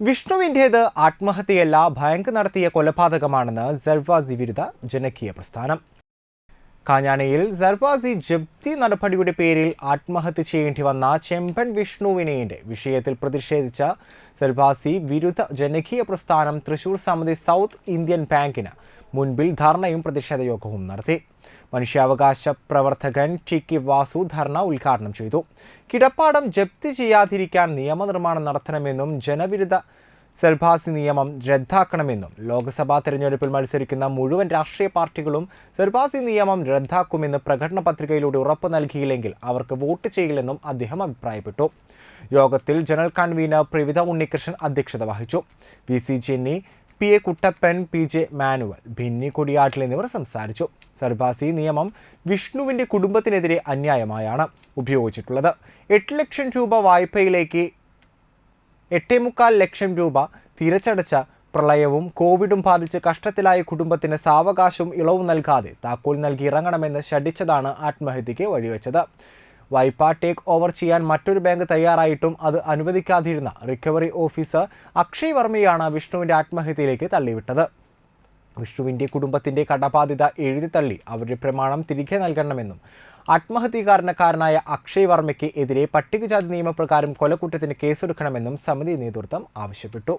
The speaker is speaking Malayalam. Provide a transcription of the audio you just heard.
വിഷ്ണുവിന്റേത് ആത്മഹത്യയല്ല ഭയങ്ക് നടത്തിയ കൊലപാതകമാണെന്ന് ജർവാസി വിരുദ്ധ ജനകീയ പ്രസ്ഥാനം. കാഞ്ഞാണിയിൽ സർവാസി ജപ്തി നടപടിയുടെ പേരിൽ ആത്മഹത്യ ചെയ്യേണ്ടി വന്ന ചെമ്പൻ വിഷ്ണുവിനെയുടെ വിഷയത്തിൽ പ്രതിഷേധിച്ച സർവാസി വിരുദ്ധ ജനകീയ പ്രസ്ഥാനം തൃശൂർ സമിതി സൗത്ത് ഇന്ത്യൻ ബാങ്കിന് മുൻപിൽ ധർണയും പ്രതിഷേധ യോഗവും നടത്തി. മനുഷ്യാവകാശ പ്രവർത്തകൻ ടി കെ വാസു ധർണ ഉദ്ഘാടനം ചെയ്തു. കിടപ്പാടം ജപ്തി ചെയ്യാതിരിക്കാൻ നിയമനിർമ്മാണം നടത്തണമെന്നും ജനവിരുദ്ധ സർഭാസി നിയമം റദ്ദാക്കണമെന്നും ലോക്സഭാ തെരഞ്ഞെടുപ്പിൽ മത്സരിക്കുന്ന മുഴുവൻ രാഷ്ട്രീയ പാർട്ടികളും സർഭാസി നിയമം റദ്ദാക്കുമെന്ന് പ്രകടന പത്രികയിലൂടെ ഉറപ്പ് നൽകിയില്ലെങ്കിൽ അവർക്ക് വോട്ട് ചെയ്യില്ലെന്നും അദ്ദേഹം അഭിപ്രായപ്പെട്ടു. യോഗത്തിൽ ജനറൽ കൺവീനർ പ്രവിത ഉണ്ണികൃഷ്ണൻ അധ്യക്ഷത വഹിച്ചു. V C Chenni P A Kuttappan P J Manuel Bhinni Kodiyattil എന്നിവർ സംസാരിച്ചു. സർഭാസി നിയമം വിഷ്ണുവിന്റെ കുടുംബത്തിനെതിരെ അന്യായമായാണ് ഉപയോഗിച്ചിട്ടുള്ളത്. എട്ട് ലക്ഷം രൂപ വായ്പയിലേക്ക് എട്ടേ മുക്കാൽ ലക്ഷം രൂപ തിരച്ചടച്ച പ്രളയവും കോവിഡും ബാധിച്ച് കഷ്ടത്തിലായ കുടുംബത്തിന് സാവകാശവും ഇളവും നൽകാതെ താക്കോൽ നൽകി ഇറങ്ങണമെന്ന് ശഠിച്ചതാണ് ആത്മഹത്യയ്ക്ക് വഴിവെച്ചത്. വായ്പ ടേക്ക് ഓവർ ചെയ്യാൻ മറ്റൊരു ബാങ്ക് തയ്യാറായിട്ടും അത് അനുവദിക്കാതിരുന്ന റിക്കവറി ഓഫീസർ അക്ഷയ് വർമ്മയാണ് വിഷ്ണുവിന്റെ ആത്മഹത്യയിലേക്ക് തള്ളിവിട്ടത്. വിഷ്ണുവിന്റെ കുടുംബത്തിന്റെ കടബാധ്യത എഴുതി തള്ളി അവരുടെ പ്രമാണം തിരികെ നൽകണമെന്നും ആത്മഹത്യകാരണക്കാരനായ അക്ഷയ് വർമ്മയ്ക്ക് എതിരെ പട്ടികജാതി നിയമപ്രകാരം കൊലക്കുറ്റത്തിന് കേസെടുക്കണമെന്നും സമിതി നേതൃത്വം ആവശ്യപ്പെട്ടു.